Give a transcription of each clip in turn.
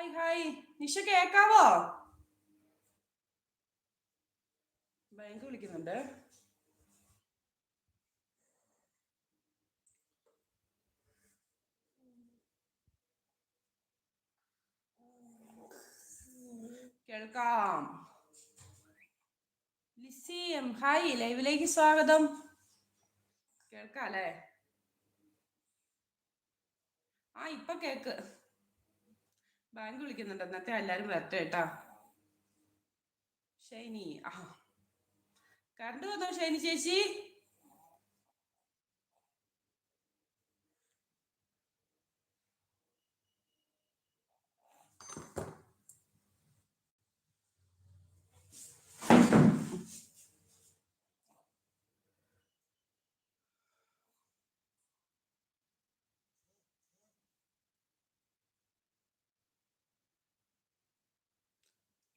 Hi hi. Nisha കേക്കാവോ? Bank വിളിക്കുന്നുണ്ട്. കേൾക്കാം. Lissy M hi. ലൈവിലേക്ക് സ്വാഗതം. കേൾക്കാം അല്ലേ ആ ഇപ്പൊ കേക്ക്. ബാങ്ക് വിളിക്കുന്നുണ്ട്. എന്നത്തെ എല്ലാരും വരട്ടെ കേട്ടാ. ഷൈനി. ആ. കറണ്ട് വന്നോ ഷൈനി ചേച്ചി?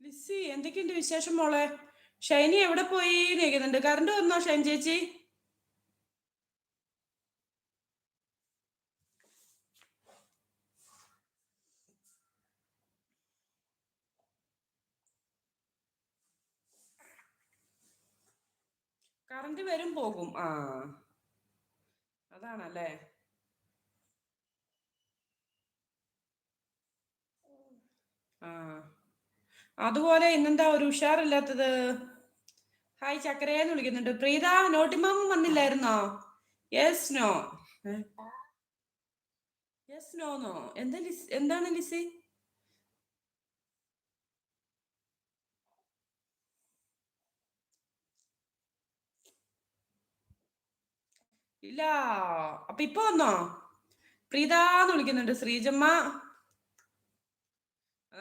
ലിസി എന്തൊക്കെയുണ്ട് വിശേഷം മോളെ? ഷൈനി എവിടെ പോയി കേൾക്കുന്നുണ്ട് കറണ്ട് വന്നോ ഷൈൻ ചേച്ചി? കറണ്ട് വരും പോകും. ആ അതാണല്ലേ? ആ. അതുപോലെ ഇന്നെന്താ ഒരു ഉഷാറില്ലാത്തത്? ഹായ് ചക്കരയെന്ന് വിളിക്കുന്നുണ്ട്. പ്രീത നോട്ടിമാമൻ വന്നില്ലായിരുന്നോ? Yes no yes no no എന്താ ലിസ് എന്താണ് ലിസി? ഇല്ല. അപ്പൊ ഇപ്പൊ വന്നോ? പ്രീതാന്ന് വിളിക്കുന്നുണ്ട് ശ്രീജമ്മ.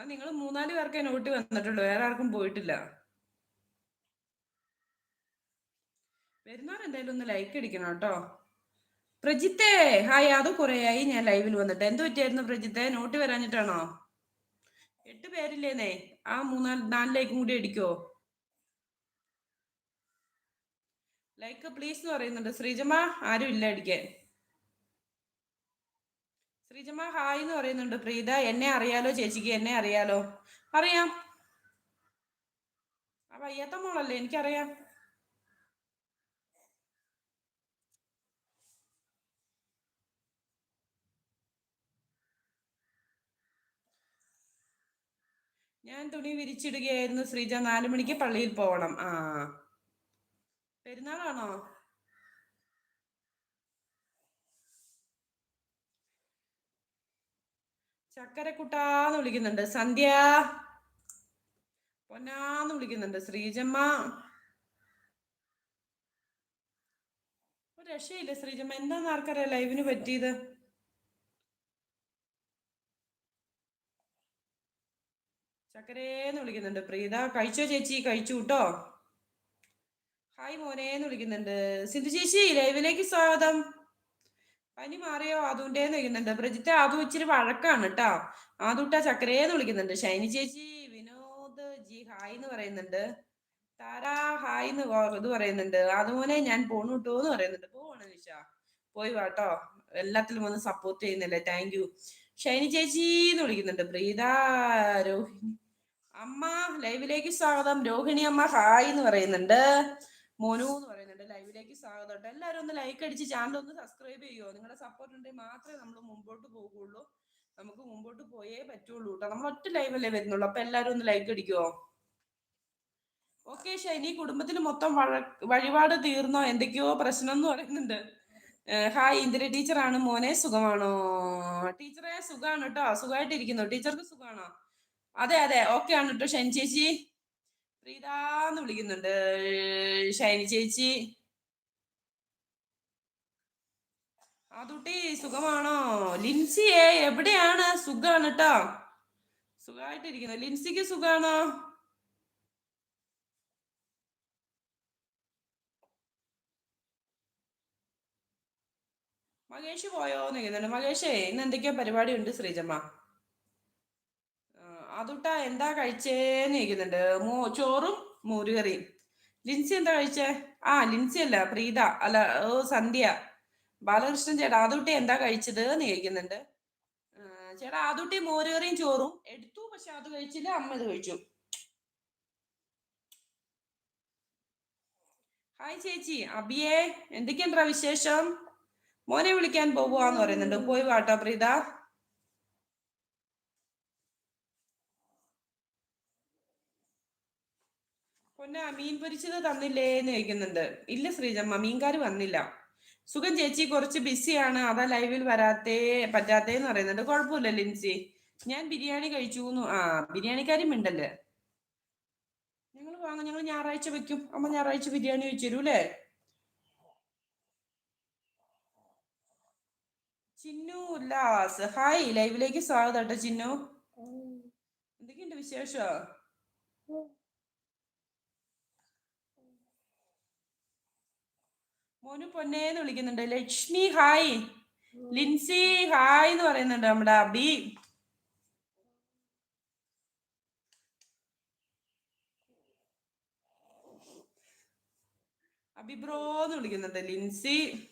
അതാ നിങ്ങൾ മൂന്നാൽ പേർക്കേ നോട്ടി വന്നിട്ടുള്ളൂ. വേറെ ആർക്കും പോയിട്ടില്ല. വരുന്നവരെന്തായാലും ഒന്ന് ലൈക്ക് അടിക്കണം കേട്ടോ. പ്രജിത്തേ ഹായ്. അത് കുറേയായി ഞാൻ ലൈവിൽ വന്നിട്ട്. എന്ത് പറ്റിയായിരുന്നു പ്രജിത്തെ? നോട്ട് വരാഞ്ഞിട്ടാണോ? എട്ട് പേരില്ലേന്നേ. ആ മൂന്നാൽ നാല് ലൈക്കും കൂടി അടിക്കോ? ലൈക്ക് പ്ലീസ് എന്ന് പറയുന്നുണ്ട്. ശ്രീജമ്മ ആരും ഇല്ല അടിക്കാൻ. ശ്രീജമ്മ ഹായ് എന്ന് പറയുന്നുണ്ട്. പ്രീത എന്നെ അറിയാലോ ചേച്ചിക്ക് എന്നെ അറിയാലോ. അറിയാം. ആ വയ്യാത്ത മോളല്ലേ എനിക്കറിയാം. ഞാൻ തുണി വിരിച്ചിടുകയായിരുന്നു ശ്രീജ. നാലു മണിക്ക് പള്ളിയിൽ പോകണം ആ. പെരുന്നാളാണോ? ചക്കരക്കുട്ടാന്ന് വിളിക്കുന്നുണ്ട്. സന്ധ്യ. പൊന്നാന്ന് വിളിക്കുന്നുണ്ട്. ശ്രീജമ്മ. ഒരു രക്ഷയില്ല ശ്രീജമ്മ? എന്താന്ന് ആർക്കറിയാം ലൈവിന് പറ്റിയത്? ചക്കരേന്ന് വിളിക്കുന്നുണ്ട്. പ്രീത കഴിച്ചോ ചേച്ചി? കഴിച്ചു കേട്ടോ. ഹായ് മോനേന്ന് വിളിക്കുന്നുണ്ട്. സിന്ധു ചേച്ചി ലൈവിലേക്ക് സ്വാഗതം. പനി മാറിയോ? ആദുണ്ടേന്ന് വിളിക്കുന്നുണ്ട് പ്രജിത്ത ആദു ഇച്ചിരി വഴക്കാണ് കേട്ടോ ആദുട്ട ചക്കരേന്ന് വിളിക്കുന്നുണ്ട്. ഷൈനി ചേച്ചി വിനോദ് ജി ഹായ് എന്ന് പറയുന്നുണ്ട്. താരാ ഹായ് എന്ന് ഇത് പറയുന്നുണ്ട്. അതുപോലെ ഞാൻ പോണു എന്ന് പറയുന്നുണ്ട്. പോവാണ് നിഷ. പോയി വാട്ടോ എല്ലാത്തിലും ഒന്ന് സപ്പോർട്ട് ചെയ്യുന്നില്ലേ? താങ്ക് യു ഷൈനി ചേച്ചി എന്ന് വിളിക്കുന്നുണ്ട്. പ്രീത രോഹിണി. അമ്മ ലൈവിലേക്ക് സ്വാഗതം. രോഹിണി അമ്മ ഹായ് എന്ന് പറയുന്നുണ്ട്. മോനു എന്ന് പറയുന്നുണ്ട്. ലൈവിലേക്ക് സ്വാഗതം എല്ലാവരും ഒന്ന് ലൈക്ക് അടിച്ച് ചാനൽ ഒന്ന് സബ്സ്ക്രൈബ് ചെയ്യുമോ നിങ്ങളുടെ സപ്പോർട്ട് ഉണ്ടെങ്കിൽ മാത്രമേ നമ്മൾ മുമ്പോട്ട് പോകുള്ളൂ നമുക്ക് മുമ്പോട്ട് പോയേ പറ്റുള്ളൂ കേട്ടോ നമ്മൾ ഒറ്റ ലൈവല്ലേ വരുന്നുള്ളൂ. അപ്പൊ എല്ലാവരും ഒന്ന് ലൈക്ക് അടിക്കുമോ ഓക്കെ ഷൈനി കുടുംബത്തിൽ മൊത്തം വഴ- വഴിപാട് തീർന്നോ? എന്തൊക്കെയോ പ്രശ്നം എന്ന് പറയുന്നുണ്ട്. ഹായ് ഇന്ദിര ടീച്ചറാണ് മോനെ സുഖമാണോ? ടീച്ചറെ സുഖമാണ് കേട്ടോ സുഖമായിട്ടിരിക്കുന്നു ടീച്ചർക്ക് സുഖമാണോ അതെ അതെ. ഓക്കെ ആണ് കേട്ടോ ഷൈനി ചേച്ചി. പ്രീതാന്ന് വിളിക്കുന്നുണ്ട്. ഷൈനി ചേച്ചി. അതുട്ടി സുഖമാണോ? ലിൻസിയെ എവിടെയാണ്? സുഖാണ് കേട്ടോ സുഖമായിട്ടിരിക്കുന്നു ലിൻസിക്ക് സുഖാണോ? മകേഷ് പോയോ എന്ന് ചോദിക്കുന്നുണ്ട്. മകേഷേ ഇന്ന് എന്തൊക്കെയോ പരിപാടി ഉണ്ട് ശ്രീജമ്മ അതുട്ടാ എന്താ കഴിച്ചേന്ന് ചോദിക്കുന്നുണ്ട്. മോ ചോറും മോരുകറിയും. ലിൻസി എന്താ കഴിച്ചേ? ആ ലിൻസി അല്ല പ്രീത അല്ല സന്ധ്യ. ബാലകൃഷ്ണൻ ചേട്ടാ അതുട്ടി എന്താ കഴിച്ചത് എന്ന് ചോദിക്കുന്നുണ്ട് ചേട്ടാ ആദ്യട്ടി മോരേറിയും ചോറും എടുത്തു പക്ഷെ അത് കഴിച്ചില്ല അമ്മ ഇത് കഴിച്ചു. ഹായ് ചേച്ചി അബിയെ എന്തൊക്കെയുണ്ടാ വിശേഷം? മോനെ വിളിക്കാൻ പോവാന്ന് പറയുന്നുണ്ട്. പോയി വാട്ടോ പ്രീത. പൊന്ന മീൻ പൊരിച്ചത് തന്നില്ലേ എന്ന് ചോദിക്കുന്നുണ്ട്. ഇല്ല ശ്രീജമ്മ മീൻകാർ വന്നില്ല. സുഖം ചേച്ചി കുറച്ച് ബിസിയാണ്. അതാ ലൈവിൽ വരാത്തേ പറ്റാത്തേന്ന് പറയുന്നുണ്ട്. കുഴപ്പമില്ല ലിൻസി. ഞാൻ ബിരിയാണി കഴിച്ചു ആ ബിരിയാണിക്കാരും ഉണ്ടല്ലേ ഞങ്ങൾ വാങ്ങാം ഞങ്ങൾ ഞായറാഴ്ച വെക്കും. അമ്മ ഞായറാഴ്ച ബിരിയാണി വെച്ചു അല്ലേ? ചിന്നു ഉല്ലാസ്. ഹായ് ലൈവിലേക്ക് സ്വാഗതം കേട്ടോ ചിന്നു. എന്തൊക്കെയുണ്ട് വിശേഷം? മോനു പൊന്നേന്ന് വിളിക്കുന്നുണ്ട്. ലക്ഷ്മി ഹായ്. ലിൻസി ഹായ് എന്ന് പറയുന്നുണ്ട് നമ്മുടെ അബി. അബിബ്രോ എന്ന് വിളിക്കുന്നുണ്ട്. ലിൻസി.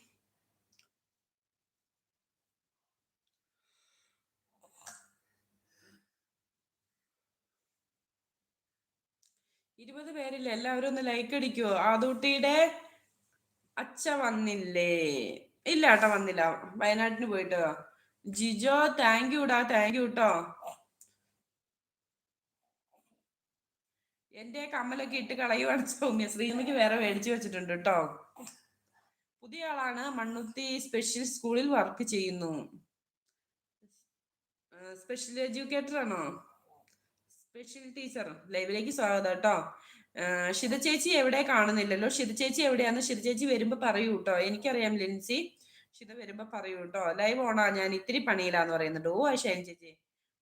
ഇരുപത് പേരില്ല? എല്ലാവരും ഒന്ന് ലൈക്ക് അടിക്കുവോ ആദൂട്ടിയുടെ അച്ഛ വന്നില്ലേ? ഇല്ല ഏട്ടാ വന്നില്ല. വയനാട്ടിന് പോയിട്ട് ജിജോ താങ്ക് യുടാ താങ്ക് യു കേട്ടോ എന്റെ കമ്മലൊക്കെ ഇട്ട് കളയുവാണ് സൗമ്യ. ശ്രീമയ്ക്ക് വേറെ മേടിച്ചു വെച്ചിട്ടുണ്ട് കേട്ടോ പുതിയ ആളാണ്. മണ്ണുത്തി സ്പെഷ്യൽ സ്കൂളിൽ വർക്ക് ചെയ്യുന്നു. സ്പെഷ്യൽ എഡ്യൂക്കേറ്റർ ആണോ? സ്പെഷ്യൽ ടീച്ചർ ലൈവിലേക്ക് സ്വാഗതം കേട്ടോ ഷിത ചേച്ചി എവിടെ കാണുന്നില്ലല്ലോ? ഷിത ചേച്ചി എവിടെയാന്ന്? ഷിത ചേച്ചി വരുമ്പോ പറയൂ കേട്ടോ എനിക്കറിയാം ലിൻസി. ഷിത വരുമ്പോ പറയൂ കേട്ടോ ലൈവ് ഓണാ ഞാൻ ഇത്തിരി പണിയിലാന്ന് പറയുന്നുണ്ട്. ഓ ഷൈൻ ചേച്ചി.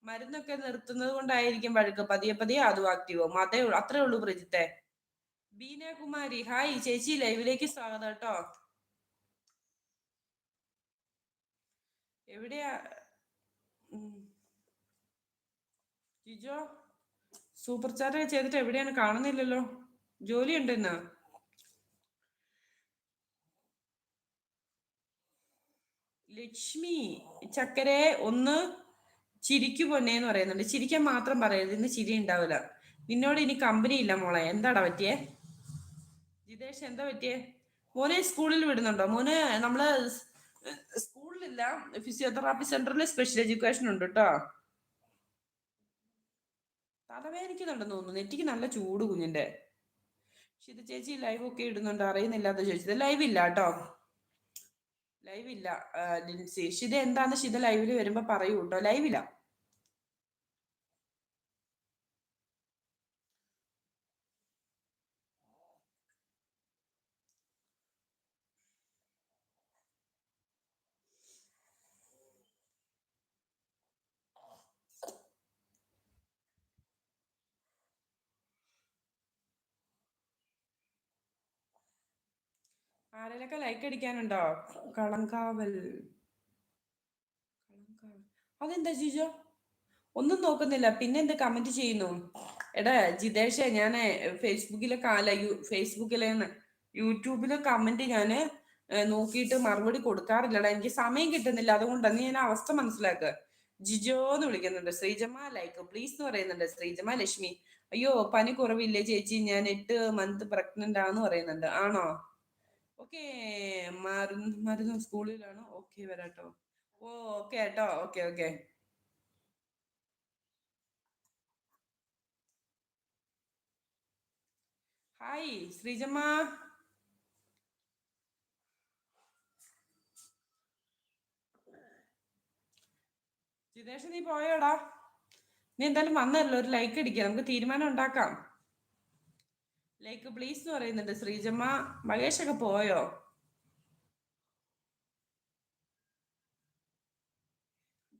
മരുന്നൊക്കെ നിർത്തുന്നത് കൊണ്ടായിരിക്കും വഴക്ക്. പതിയെ പതിയെ അതും ആക്റ്റീവോ അതേ അത്രേ ഉള്ളൂ പ്രജിത്തെ ബീന കുമാരി ഹായ് ചേച്ചി ലൈവിലേക്ക് സ്വാഗതം കേട്ടോ. എവിടെയാ? ജിജോ? സൂപ്പർ ചാറ്റ് ചെയ്തിട്ട് എവിടെയാണ്? കാണുന്നില്ലല്ലോ. ജോലി ഉണ്ട് ഉണ്ടെന്നാ ലക്ഷ്മി ചക്കരെ ഒന്ന് ചിരിക്കു പൊന്നെ എന്ന് പറയുന്നുണ്ട്. ചിരിക്കാൻ മാത്രം പറയരുത്. ഇന്ന് ചിരി ഉണ്ടാവില്ല. നിന്നോട് ഇനി കമ്പനി ഇല്ല മോളെ. എന്താടാ പറ്റിയേ? ജിതേഷ് എന്താ പറ്റിയേ? മോനെ സ്കൂളിൽ വിടുന്നുണ്ടോ? മോനെ നമ്മൾ സ്കൂളിലില്ല. ഫിസിയോതെറാപ്പി സെന്ററിൽ സ്പെഷ്യൽ എഡ്യൂക്കേഷൻ ഉണ്ട് കേട്ടോ തലവേദനിക്കുന്നുണ്ടെന്ന് തോന്നുന്നു. നെറ്റിക്ക് നല്ല ചൂട് കുഞ്ഞിന്റെ ഷിത ചേച്ചി ലൈവ് ഒക്കെ ഇടുന്നുണ്ട്. അറിയുന്നില്ലാത്ത ചോദിച്ചത് ലൈവ് ഇല്ല കേട്ടോ. ലൈവ് ഇല്ല. ലിൻസി. ഷിത എന്താന്ന് ഷിത ലൈവിൽ വരുമ്പോ പറയൂ കേട്ടോ. ലൈവില്ല ആരെയൊക്കെ ലൈക്ക് അടിക്കാനുണ്ടോ? കളങ്കാവൽ. അതെന്താ ജിജോ? ഒന്നും നോക്കുന്നില്ല. പിന്നെ എന്ത് കമന്റ് ചെയ്യുന്നു? എടാ ജിതേഷെ ഞാൻ ഫേസ്ബുക്കിലെ കാല ഫേസ്ബുക്കിലെ യൂട്യൂബിലെ കമന്റ് ഞാൻ നോക്കിയിട്ട് മറുപടി കൊടുക്കാറില്ലടാ. എനിക്ക് സമയം കിട്ടുന്നില്ല. അതുകൊണ്ടാണ് ഞാൻ അവസ്ഥ മനസ്സിലാക്കുക ജിജോ എന്ന് വിളിക്കുന്നുണ്ട്. ശ്രീജമ്മ ലൈക്ക് പ്ലീസ് എന്ന് പറയുന്നുണ്ട്. ശ്രീജമ്മ ലക്ഷ്മി അയ്യോ പനി കുറവില്ലേ ചേച്ചി? ഞാൻ എട്ട് മന്ത് പ്രഗ്നന്റ് ആണെന്ന് പറയുന്നുണ്ട്. ആണോ? ഓക്കെ മരുന്ന് മരുന്ന് സ്കൂളിലാണോ. ഓക്കെ വരാട്ടോ. ഓ ഓക്കെ കേട്ടോ. Okay okay. Hi Sreejamma. Jithesh നീ പോയോടാ? നീ എന്തായാലും വന്നല്ലോ ഒരു ലൈക്ക് അടിക്കാം. നമുക്ക് തീരുമാനം ഉണ്ടാക്കാം. ലൈക്ക് പ്ലീസ് എന്ന് പറയുന്നുണ്ട്. ശ്രീജമ്മ മഹേഷൊക്കെ പോയോ?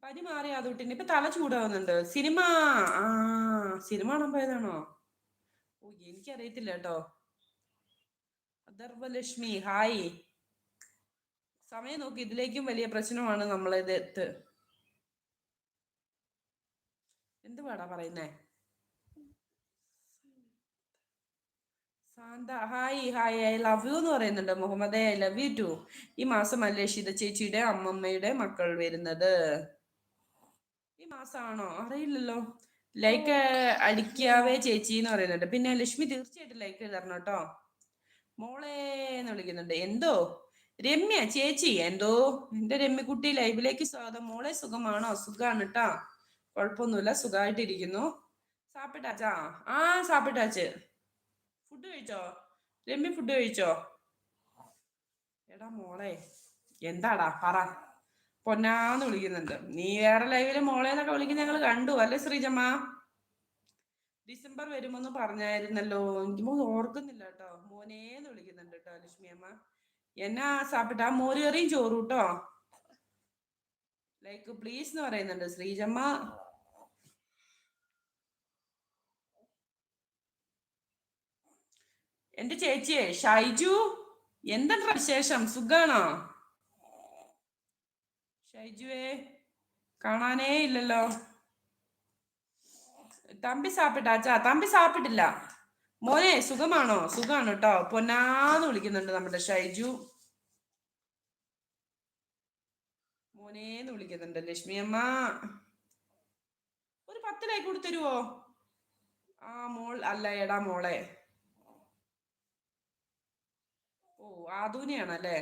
പനി മാറി അതുട്ടിന്? ഇപ്പൊ തല ചൂടാവുന്നുണ്ട്. സിനിമ. ആ സിനിമ കാണാൻ പോയതാണോ? ഓ എനിക്കറിയത്തില്ല കേട്ടോ. അഥർവലക്ഷ്മി ഹായ്. സമയം നോക്കി ഇതിലേക്കും വലിയ പ്രശ്നമാണ് നമ്മളിത് എന്ത് പാടാ പറയുന്നേ? Hi hi I love you എന്ന് പറയുന്നുണ്ട്. Muhammad I love you too. ഈ മാസം അല്ലേ ഷിത ചേച്ചിയുടെ അമ്മമ്മയുടെ മക്കൾ വരുന്നത്? ഈ മാസമാണോ അറിയില്ലല്ലോ. ലൈക്ക് അടിക്കാവേ ചേച്ചി എന്ന് പറയുന്നുണ്ട്. പിന്നെ ലക്ഷ്മി തീർച്ചയായിട്ടും ലൈക്ക് തരണം കേട്ടോ. മോളെ എന്ന് വിളിക്കുന്നുണ്ട്. എന്തോ? രമ്യ ചേച്ചി എന്തോ? എന്റെ രമ്യക്കുട്ടി ലൈവിലേക്ക് സ്വാഗതം. മോളെ സുഖമാണോ? സുഖാണ് കേട്ടാ കുഴപ്പമൊന്നുമില്ല. സുഖമായിട്ടിരിക്കുന്നു. സാപ്പിട്ടാച്ചാ? ആ സാപ്പിട്ടാച്ച്. ഫുഡ് കഴിച്ചോ? രമ്യ ഫുഡ് കഴിച്ചോ? എടാ മോളെ എന്താടാ പറ. പൊന്നാന്ന് വിളിക്കുന്നുണ്ട്. നീ വേറെ ലൈവിൽ മോളെ എന്നൊക്കെ വിളിക്കുന്ന ഞങ്ങൾ കണ്ടു അല്ലേ ശ്രീജമ്മ? ഡിസംബർ വരുമെന്ന് പറഞ്ഞായിരുന്നല്ലോ. എനിക്ക് മോൻ ഓർക്കുന്നില്ല കേട്ടോ. മോനേന്ന് വിളിക്കുന്നുണ്ട് കേട്ടോ ലക്ഷ്മി അമ്മ. എന്നാ സാപ്പിട്ട മോര് കറിയും ചോറൂട്ടോ? ലൈക്ക് പ്ലീസ് എന്ന് പറയുന്നുണ്ട് ശ്രീജമ്മ. എന്റെ ചേച്ചിയെ ഷൈജു എന്താണ് വിശേഷം? സുഖാണോ? ഷൈജുവേ കാണാനേ ഇല്ലല്ലോ. തമ്പി സാപ്പിട്ട? അച്ഛാ തമ്പി സാപ്പിട്ടില്ല. മോനെ സുഖമാണോ? സുഖാണ് കേട്ടോ പൊന്നാന്ന് വിളിക്കുന്നുണ്ട് നമ്മുടെ ഷൈജു. മോനേന്ന് വിളിക്കുന്നുണ്ട് ലക്ഷ്മി അമ്മ. ഒരു പത്ത് ലൈക്ക് കൊടുത്തരുവോ? ആ മോൾ അല്ല എടാ മോളെ ഓ ആദൂനെയാണല്ലേ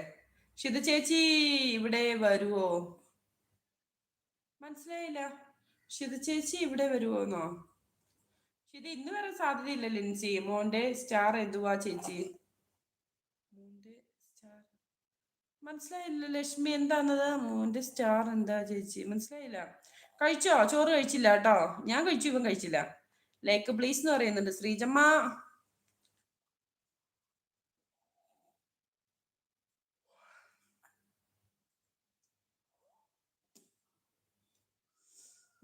ഷിത ചേച്ചി ഇവിടെ വരുവോ? മനസ്സിലായില്ല. ഷിത ചേച്ചി ഇവിടെ വരുവോന്നോ? ഷിത ഇന്ന് വരാൻ സാധ്യതയില്ല ലിൻസി. മോന്റെ സ്റ്റാർ എന്തുവാ ചേച്ചി? സ്റ്റാർ. മനസ്സിലായില്ല ലക്ഷ്മി എന്താന്നത്? മോന്റെ സ്റ്റാർ എന്താ ചേച്ചി? മനസ്സിലായില്ല. കഴിച്ചോ? ചോറ് കഴിച്ചില്ല കേട്ടോ. ഞാൻ കഴിച്ചു ഇവൻ കഴിച്ചില്ല. ലൈക്ക് പ്ലീസ് എന്ന് പറയുന്നുണ്ട് ശ്രീജമ്മ.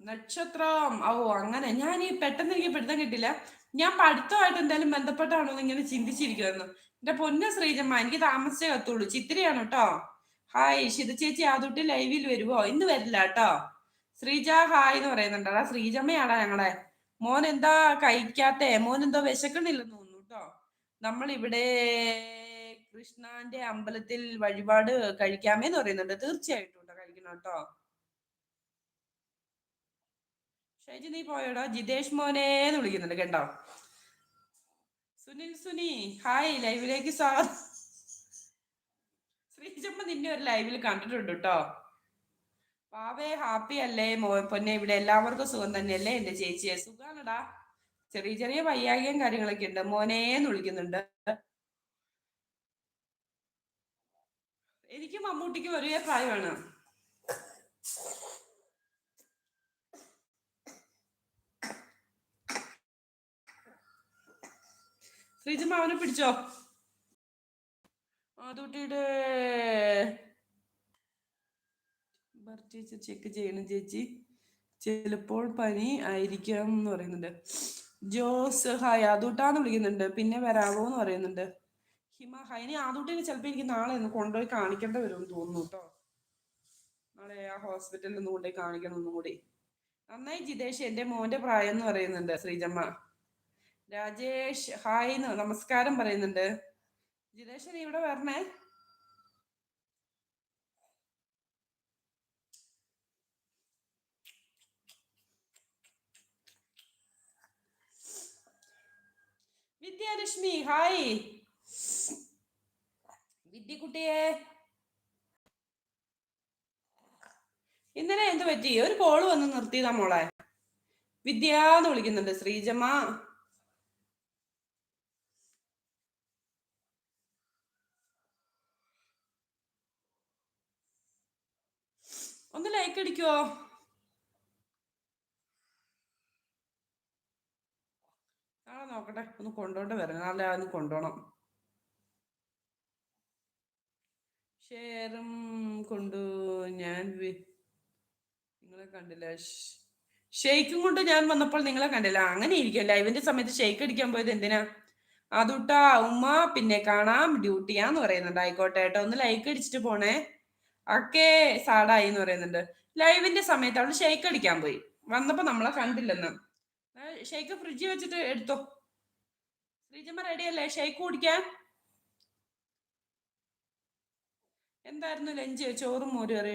നക്ഷത്രം. ഓ അങ്ങനെ. ഞാൻ ഈ പെട്ടെന്ന് എനിക്ക് പിടുത്തം കിട്ടില്ല ഞാൻ പഠിത്തമായിട്ട് എന്തായാലും ബന്ധപ്പെട്ടാണോ എന്ന് ഇങ്ങനെ ചിന്തിച്ചിരിക്കുമായിരുന്നു എന്റെ പൊന്ന ശ്രീജമ്മ എനിക്ക് താമസിച്ചേ കത്തുള്ളൂ. ചിത്രയാണ് കേട്ടോ. ഹായ് ശിത ചേച്ചി ആദ്യട്ട് ലൈവിൽ വരുവോ? ഇന്ന് വരില്ല കേട്ടോ. ശ്രീജ ഹായ് എന്ന് പറയുന്നുണ്ട്. അതാ ശ്രീജമ്മയാടാ ഞങ്ങളെ മോൻ എന്താ കഴിക്കാത്തെ? മോൻ എന്തോ വിശക്കണില്ലെന്ന് തോന്നുന്നു കേട്ടോ. നമ്മൾ ഇവിടെ കൃഷ്ണന്റെ അമ്പലത്തിൽ വഴിപാട് കഴിക്കാമേന്ന് പറയുന്നുണ്ട്. തീർച്ചയായിട്ടും കഴിക്കണം കേട്ടോ. ഷൈജി നീ പോയോടോ? ജിതേഷ് മോനെ എന്ന് വിളിക്കുന്നുണ്ട് കേട്ടോ. സുനിൽ സുനി ഹായ് ലൈവിലേക്ക് സ്വാഗതം ശ്രീജമ്മ നിന്നെ ഒരു ലൈവിൽ കണ്ടിട്ടുണ്ട് കേട്ടോ. പാവേ ഹാപ്പി അല്ലേ? മോ പൊന്നെ ഇവിടെ എല്ലാവർക്കും സുഖം തന്നെയല്ലേ എന്റെ ചേച്ചിയെ? സുഖാണടാ. ചെറിയ ചെറിയ വയ്യാകിയും കാര്യങ്ങളൊക്കെ ഉണ്ട്. മോനേന്ന് വിളിക്കുന്നുണ്ട്. എനിക്ക് മമ്മൂട്ടിക്ക് ഒരേ പ്രായമാണ്. ശ്രീജമ്മ അവനെ പിടിച്ചോ. ആദൂട്ടിയുടെ ചേച്ചി ചെക്ക് ചെയ്യണം ചേച്ചി. ചിലപ്പോൾ പനി ആയിരിക്കാം എന്ന് പറയുന്നുണ്ട്. ജോസ് ഹായ് ആദൂട്ടാന്ന് വിളിക്കുന്നുണ്ട്. പിന്നെ വരാവോ എന്ന് പറയുന്നുണ്ട്. ഹിമ ഹായ്. ഇനി ആദൂട്ടിനെ ചിലപ്പോൾ എനിക്ക് നാളെ ഒന്ന് കൊണ്ടുപോയി കാണിക്കേണ്ട വരുമെന്ന് തോന്നുന്നു കേട്ടോ. നാളെ ആ ഹോസ്പിറ്റലിൽ ഒന്ന് കൊണ്ടുപോയി കാണിക്കണം ഒന്നും കൂടി നന്നായി ജിതേഷ് എന്റെ മോന്റെ പ്രായം എന്ന് പറയുന്നുണ്ട് ശ്രീജമ്മ. രാജേഷ് ഹായ് നമസ്കാരം പറയുന്നുണ്ട്. ജിനേഷ് ഇവിടെ വരണേ. വിദ്യാലക്ഷ്മി ഹായ്. വിദ്യക്കുട്ടിയെ. ഇന്നലെ എന്ത് പറ്റി? ഒരു കോൾ വന്ന് നിർത്തിയതാ മോളെ. വിദ്യ എന്ന് വിളിക്കുന്നുണ്ട് ശ്രീജമ്മ. ഒന്ന് ലൈക്ക് അടിക്കുവോ നാളെ നോക്കട്ടെ ഒന്ന് കൊണ്ടോണ്ട് വരണം നാളെ ഒന്ന് കൊണ്ടോണം. ഷെയറും കൊണ്ട് ഞാൻ നിങ്ങളെ കണ്ടില്ല. ഷെയ്ക്കും കൊണ്ട് ഞാൻ വന്നപ്പോൾ നിങ്ങളെ കണ്ടില്ല. അങ്ങനെ ഇരിക്കും. ലൈവിന്റെ സമയത്ത് ഷെയ്ക്ക് അടിക്കാൻ പോയത് എന്തിനാ? അതുട്ടാ ഉമ്മ പിന്നെ കാണാം ഡ്യൂട്ടിയാന്ന് പറയുന്നുണ്ട്. ആയിക്കോട്ടെ ഏട്ടോ ഒന്ന് ലൈക്ക് അടിച്ചിട്ട് പോണേ. ഒക്കെ സാഡായി എന്ന് പറയുന്നുണ്ട്. ലൈവിന്റെ സമയത്ത് അവൾ ഷേക്ക് അടിക്കാൻ പോയി. വന്നപ്പോ നമ്മളെ കണ്ടില്ലെന്ന്. ഷേക്ക് ഫ്രിഡ്ജിൽ വെച്ചിട്ട് എടുത്തോ. ശ്രീജമ്മ റെഡി അല്ലേ? ഷേക്ക് കുടിക്കാൻ? എന്തായിരുന്നു ലഞ്ച്? ചോറും മോരും കറി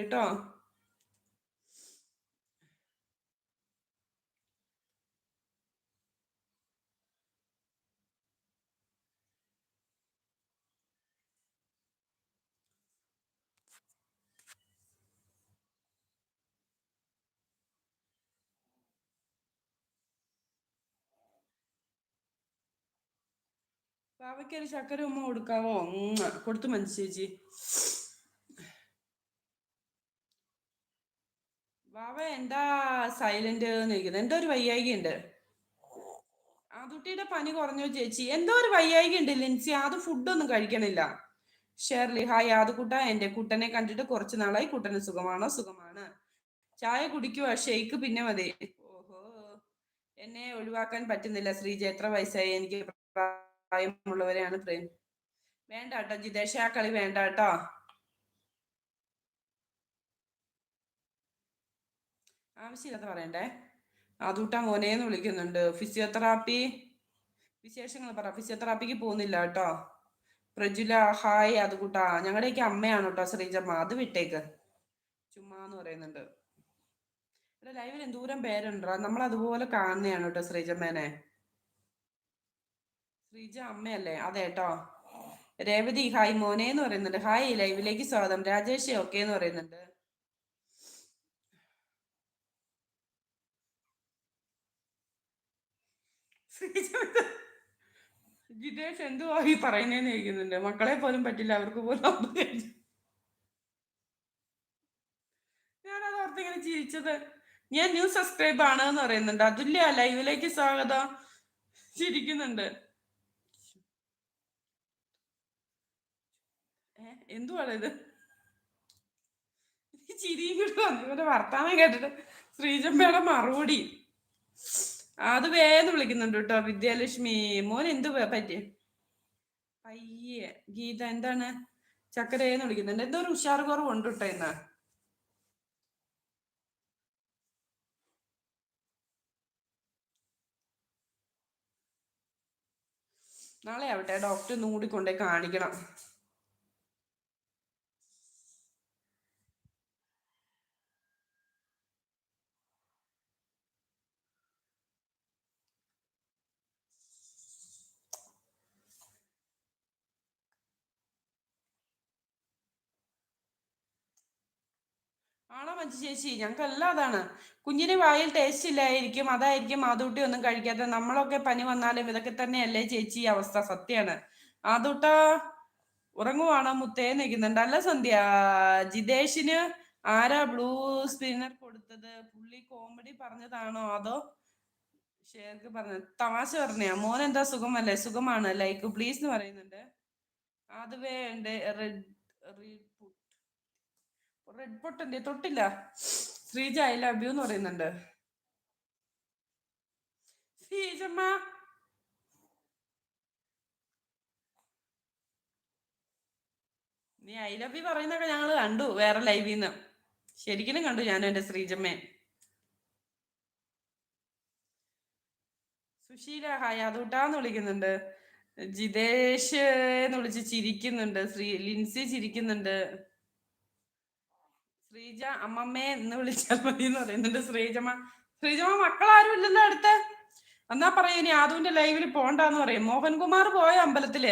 പാവയ്ക്ക് ഒരു ചക്കര ഉമ്മ കൊടുക്കാവോ? കൊടുത്തു മനസ്സ് ചേച്ചി വാവ എന്താ സൈലന്റ് നിൽക്കുന്നത് എന്തോ ഒരു വയ്യായിക ഉണ്ട്. ആദുട്ടിയുടെ പനി കുറഞ്ഞോ ചേച്ചി. എന്തോ ഒരു വയ്യായിക ഉണ്ട് ലിൻസി. അത് ഫുഡൊന്നും കഴിക്കണില്ല. ഷേർലി ഹായ് ആദ്യക്കുട്ട എന്റെ കുട്ടനെ കണ്ടിട്ട് കുറച്ച് നാളായി കുട്ടന് സുഖമാണോ? സുഖമാണ്. ചായ കുടിക്കുവോ. ഷെയ്ക്ക് പിന്നെ മതി. ഓഹോ. എന്നെ ഒഴിവാക്കാൻ പറ്റുന്നില്ല ശ്രീജ. എത്ര വയസ്സായി? എനിക്ക് പ്രായമുള്ളവരെയാണ് പ്രേം വേണ്ട കേട്ടോ ജിതേഷ ആ കളി വേണ്ട കേട്ടോ ആവശ്യമില്ലാത്ത പറയണ്ടേ. ആദൂട്ട മോനേന്ന് വിളിക്കുന്നുണ്ട്. ഫിസിയോതെറാപ്പി വിശേഷങ്ങൾ പറ. ഫിസിയോതെറാപ്പിക്ക് പോകുന്നില്ല കേട്ടോ. പ്രജുല ഹായ് അത് കൂട്ടാ ഞങ്ങളുടെയൊക്കെ അമ്മയാണ് കേട്ടോ ശ്രീജമ്മ. അത് വിട്ടേക്ക്. ചുമ്മാ എന്ന് പറയുന്നുണ്ട്. ഇവിടെ ലൈവിൽ എന്തോരം പേരുണ്ടോ. നമ്മൾ അതുപോലെ കാണുന്നതാണ് കേട്ടോ ശ്രീജമ്മേനെ. ശ്രീജ അമ്മയല്ലേ? അതെ കേട്ടോ രേവതി ഹായ് മോനെ എന്ന് പറയുന്നുണ്ട്. ഹായ് ലൈവിലേക്ക് സ്വാഗതം. രാജേഷ് ഓക്കെ എന്ന് പറയുന്നുണ്ട്. ജിതേഷ് എന്തുവാ ഈ പറയുന്നതെന്ന് ചോദിക്കുന്നുണ്ട്. മക്കളെ പോലും പറ്റില്ല അവർക്ക് പോലും ഞാനത് ഓർത്തിങ്ങനെ ചിരിച്ചത്. ഞാൻ ന്യൂ സബ്സ്ക്രൈബ് ആണ് എന്ന് പറയുന്നുണ്ട്. അതുല്യ ലൈവിലേക്ക് സ്വാഗതം. ചിരിക്കുന്നുണ്ട്. എന്തുവാണ് ഇത്? ചിരിയും കൂടെ വന്നു. ഇവന്റെ വർത്താനം കേട്ടിട്ട് ശ്രീജമ്മയുടെ മറുപടി. അത് വേദന വിളിക്കുന്നുണ്ട് കേട്ടോ വിദ്യാലക്ഷ്മി. മോൻ എന്ത് പറ്റി? പയ്യെ. ഗീത എന്താണ്? ചക്കരയെന്ന് വിളിക്കുന്നുണ്ട്. എന്തോ ഒരു ഉഷാർ കുറവുണ്ട് കേട്ടോ ഇന്ന്. നാളെ ആവട്ടെ ഡോക്ടർ നൂടി കൊണ്ടേ കാണിക്കണം. ആണോ മഞ്ജു ചേച്ചി. ഞങ്ങൾക്ക് എല്ലാം അതാണ്. കുഞ്ഞിന് വായിൽ ടേസ്റ്റ് ഇല്ലായിരിക്കും. അതായിരിക്കും ആദൂട്ടി ഒന്നും കഴിക്കാത്ത. നമ്മളൊക്കെ പനി വന്നാലും ഇതൊക്കെ തന്നെയല്ലേ ചേച്ചി അവസ്ഥ. സത്യാണ്. ആദൂട്ട ഉറങ്ങുവാണോ മുത്തേ നിൽക്കുന്നുണ്ട് അല്ല സന്ധ്യ ജിതേഷിന് ആരാ ബ്ലൂ സ്പിന്നർ കൊടുത്തത്? പുള്ളി കോമഡി പറഞ്ഞതാണോ? അതോ ഷേർക്ക് പറഞ്ഞത്? തമാശ പറഞ്ഞാ മോൻ എന്താ സുഖമല്ലേ? സുഖമാണ്. ലൈക്ക് പ്ലീസ് എന്ന് പറയുന്നുണ്ട്. അത് വേണ്ട? റെഡ് റെഡ് പൊട്ടന്റെ തൊട്ടില്ല. ശ്രീജ ഐ ലവ് യു എന്ന് പറയുന്നുണ്ട്. ശ്രീജമ്മ. നീ ഐ ലവ് യു പറയുന്നൊക്കെ ഞങ്ങൾ കണ്ടു വേറെ ലൈവിൽ നിന്ന് ശരിക്കും കണ്ടു ഞാനും എന്റെ ശ്രീജമ്മേ. സുശീല ഹായ് അതൂട്ടാന്ന് വിളിക്കുന്നുണ്ട്. ജിതേഷ് എന്ന് വിളിച്ച് ചിരിക്കുന്നുണ്ട്. ശ്രീ ലിൻസി ചിരിക്കുന്നുണ്ട്. ശ്രീജ അമ്മമ്മേ എന്ന് വിളിച്ചാൽ മതി എന്ന് പറയുന്നുണ്ട്. ശ്രീജമ്മ ശ്രീജമ്മ മക്കളാരും ഇല്ലല്ലോ അടുത്ത്? എന്നാ പറയൂ ഇനി ആദുവിന്റെ ലൈവിൽ പോണ്ടാന്ന് പറയും. മോഹൻകുമാർ പോയ അമ്പലത്തിൽ?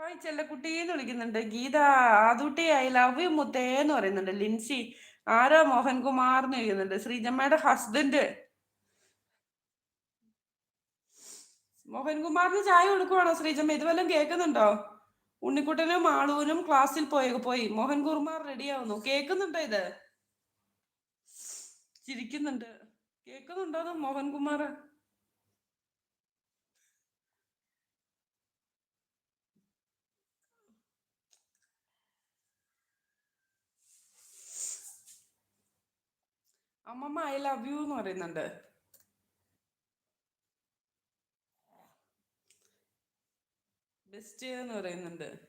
ഹായ് ചെല്ലക്കുട്ടി എന്ന് വിളിക്കുന്നുണ്ട്. Geetha Aadootty I love you മുത്തേ എന്ന് പറയുന്നുണ്ട്. ലിൻസി ആരാ മോഹൻകുമാർ എന്ന് എഴുതുന്നുണ്ട്? ശ്രീജമ്മയുടെ ഹസ്ബൻഡ് മോഹൻകുമാറിന് ചായ കൊടുക്കുവാണോ ശ്രീജമ്മ? ഇതുവല്ലം കേൾക്കുന്നുണ്ടോ? ഉണ്ണിക്കുട്ടനും ആളൂരും ക്ലാസ്സിൽ പോയി പോയി. മോഹൻകുമാർ റെഡിയാവുന്നു കേൾക്കുന്നുണ്ടോ ഇത്? ചിരിക്കുന്നുണ്ട്. കേൾക്കുന്നുണ്ടോ മോഹൻകുമാർ അമ്മമ്മ ഐ ലവ് യു എന്ന് പറയുന്നുണ്ട്. ബെസ്റ്റ് എന്ന് പറയുന്നുണ്ട്.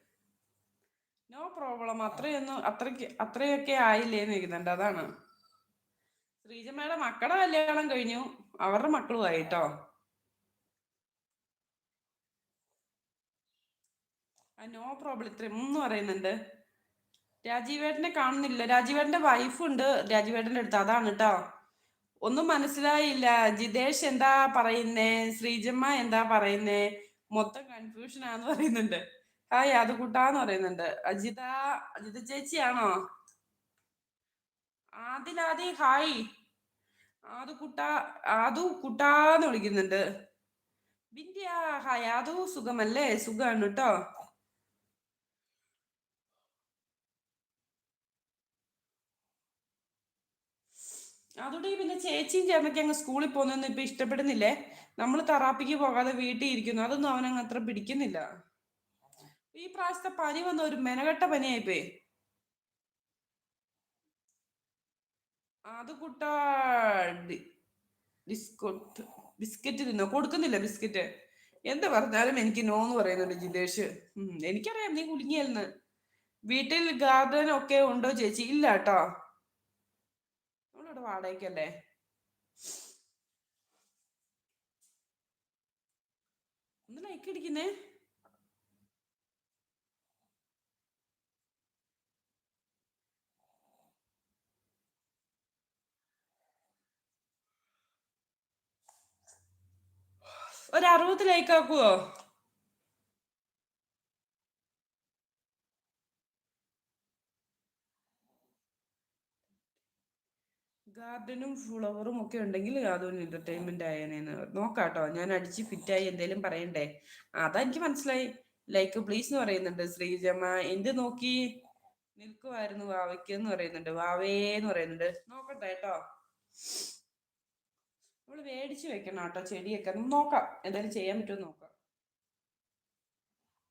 നോ പ്രോബ്ലം അത്രയൊന്നും അത്രയ്ക്ക് അത്രയൊക്കെ ആയില്ലേ എന്ന് ചോദിക്കുന്നുണ്ട്. അതാണ്. ശ്രീജമ്മയുടെ മക്കളുടെ കല്യാണം കഴിഞ്ഞു. അവരുടെ മക്കളും ആയിട്ടോ? നോ പ്രോബ്ലം ഇത്രയും എന്ന് പറയുന്നുണ്ട്. രാജീവേട്ടനെ കാണുന്നില്ല. രാജീവേട്ടന്റെ വൈഫ് ഉണ്ട് രാജീവേട്ടന്റെ അടുത്ത്. അതാണ് കേട്ടോ ഒന്നും മനസ്സിലായില്ല. ജിതേഷ് എന്താ പറയുന്നേ? ശ്രീജമ്മ എന്താ പറയുന്നേ? മൊത്തം കൺഫ്യൂഷൻ ആന്ന് പറയുന്നുണ്ട്. ഹായ് അത് കൂട്ടാന്ന് പറയുന്നുണ്ട്. അജിത അജിത ചേച്ചിയാണോ? ആദിലാദി ഹായ്. ആദു കുട്ട ആദു കുട്ടാന്ന് വിളിക്കുന്നുണ്ട്. ബിന്ദിയ ഹായ്. ആദു സുഖമല്ലേ? സുഖാണ് കേട്ടോ അതുകൊണ്ട് പിന്നെ ചേച്ചിയും ചേർന്നൊക്കെ അങ്ങ് സ്കൂളിൽ പോകുന്നൊന്നും ഇപ്പൊ ഇഷ്ടപ്പെടുന്നില്ലേ? നമ്മൾ തെറാപ്പിക്ക് പോകാതെ വീട്ടിൽ ഇരിക്കുന്നു. അതൊന്നും അവനങ്ങ് അത്ര പിടിക്കുന്നില്ല. ഈ പ്രാവശ്യത്തെ പനി വന്ന ഒരു മെനകെട്ട പനിയായിപ്പോയി. അത് കുട്ടാ ബിസ്കോട്ട് ബിസ്ക്കറ്റ് തിന്നോ? കൊടുക്കുന്നില്ല ബിസ്ക്കറ്റ്? എന്ത് പറഞ്ഞാലും എനിക്ക് നോ എന്ന് പറയുന്നുണ്ട് ജിതേഷ്. എനിക്കറിയാം നീ കുടുങ്ങിയെന്ന് വീട്ടിൽ ഗാർഡൻ ഒക്കെ ഉണ്ടോ ചേച്ചി? ഇല്ല കേട്ടോ. വാടകയ്ക്കല്ലേ? ഒന്ന് ലൈക്ക് അടിക്കുന്നേ ഒരു അറുപത് ലൈക്ക് ആക്കുവോ ഗാർഡനും ഫ്ലവറും ഒക്കെ ഉണ്ടെങ്കിൽ അതൊരു എന്റർടൈൻമെന്റ് ആയേനെന്ന് നോക്കാട്ടോ. ഞാൻ അടിച്ച് ഫിറ്റായി എന്തേലും പറയണ്ടേ? അതാ എനിക്ക് മനസ്സിലായി. ലൈക്ക് പ്ലീസ് എന്ന് പറയുന്നുണ്ട് ശ്രീജമ്മ എന്ത് നോക്കി നിൽക്കുമായിരുന്നു വാവയ്ക്ക് എന്ന് പറയുന്നുണ്ട്. വാവേ എന്ന് പറയുന്നുണ്ട്. നോക്കട്ടെ കേട്ടോ. നമ്മൾ മേടിച്ചു വെക്കണം കേട്ടോ ചെടിയൊക്കെ. നോക്കാം. എന്തായാലും ചെയ്യാൻ പറ്റുമോ നോക്കാം.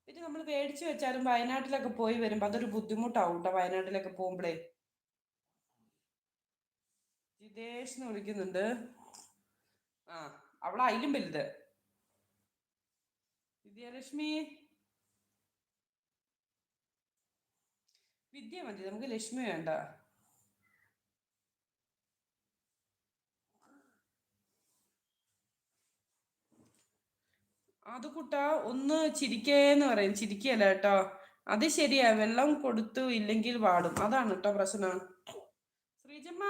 പിന്നെ നമ്മൾ മേടിച്ചു വെച്ചാലും വയനാട്ടിലൊക്കെ പോയി വരുമ്പോ അതൊരു ബുദ്ധിമുട്ടാവും കേട്ടോ വയനാട്ടിലൊക്കെ പോകുമ്പോഴേ ജിതേഷ് എന്ന് വിളിക്കുന്നുണ്ട്. ആ അവളെ അതിലും വലുത് വിദ്യാലക്ഷ്മി? വിദ്യ മതി നമുക്ക് ലക്ഷ്മി വേണ്ട. അത് കുട്ടാ ഒന്ന് ചിരിക്കേന്ന് പറയും. ചിരിക്കല്ല കേട്ടോ. അത് ശരിയാ വെള്ളം കൊടുത്തു ഇല്ലെങ്കിൽ വാടും. അതാണ് കേട്ടോ പ്രശ്നം. ശ്രീജമ്മ?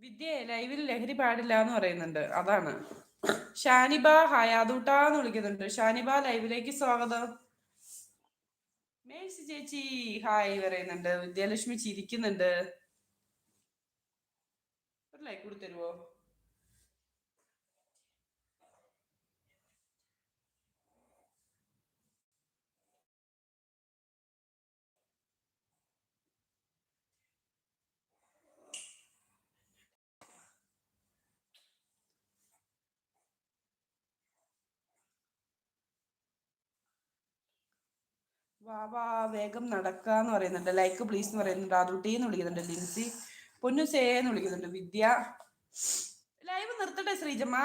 വിദ്യ ലൈവിൽ ലഹരി പാടില്ല എന്ന് പറയുന്നുണ്ട്. അതാണ്. ഷാനിബ ഹയാദൂട്ടാന്ന് വിളിക്കുന്നുണ്ട്. ഷാനിബ ലൈവിലേക്ക് സ്വാഗതം. മേഴ്സി ചേച്ചി ഹായ് പറയുന്നുണ്ട്. വിദ്യാലക്ഷ്മി ചിരിക്കുന്നുണ്ട്. ഒരു ലൈക്ക് കൂടി തരുവോ വാ വാ വേഗം നടക്കാന്ന് പറയുന്നുണ്ട്. ലൈക്ക് പ്ലീസ് എന്ന് പറയുന്നുണ്ട്. അതുട്ടി എന്ന് വിളിക്കുന്നുണ്ട്. ലിൻസി പൊന്നു സേ എന്ന് വിളിക്കുന്നുണ്ട്. വിദ്യ. ലൈവ് നിർത്തട്ടെ ശ്രീജമ്മ?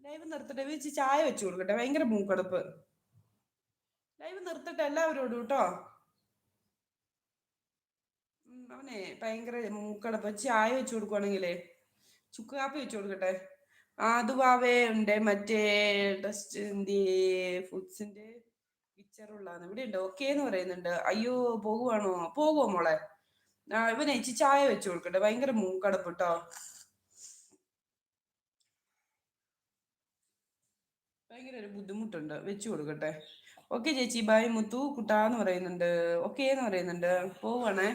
ലൈവ് നിർത്തട്ടെ. വിളിച്ച് ചായ വെച്ചു കൊടുക്കട്ടെ. ഭയങ്കര മൂക്കടുപ്പ്. ലൈവ് നിർത്തട്ടെ എല്ലാവരോടും കേട്ടോ. അവനെ ഭയങ്കര മൂക്കടപ്പ്. ചായ വെച്ചു കൊടുക്കുവാണെങ്കിലേ ചുക്ക് കാപ്പി വെച്ചു കൊടുക്കട്ടെ. ആദുവാവേ ഉണ്ട്. മറ്റേ ടെസ്റ്റ് ഫുഡ്സിന്റെ പിക്ചറുള്ളതാണ് ഇവിടെ ഉണ്ട് ഓക്കെ എന്ന് പറയുന്നുണ്ട്. അയ്യോ പോകുവാണോ? പോകുവോ മോളെ? ആ ഇവനെ ഇച്ചി ചായ വെച്ചു കൊടുക്കട്ടെ. ഭയങ്കര മൂക്കടപ്പ് കേട്ടോ ഭയങ്കര ഒരു ബുദ്ധിമുട്ടുണ്ട്. വെച്ചു കൊടുക്കട്ടെ. ഓക്കെ ചേച്ചി ബൈ മുത്തു കുട്ടാന്ന് പറയുന്നുണ്ട്. ഓക്കെ എന്ന് പറയുന്നുണ്ട്. പോവാണേ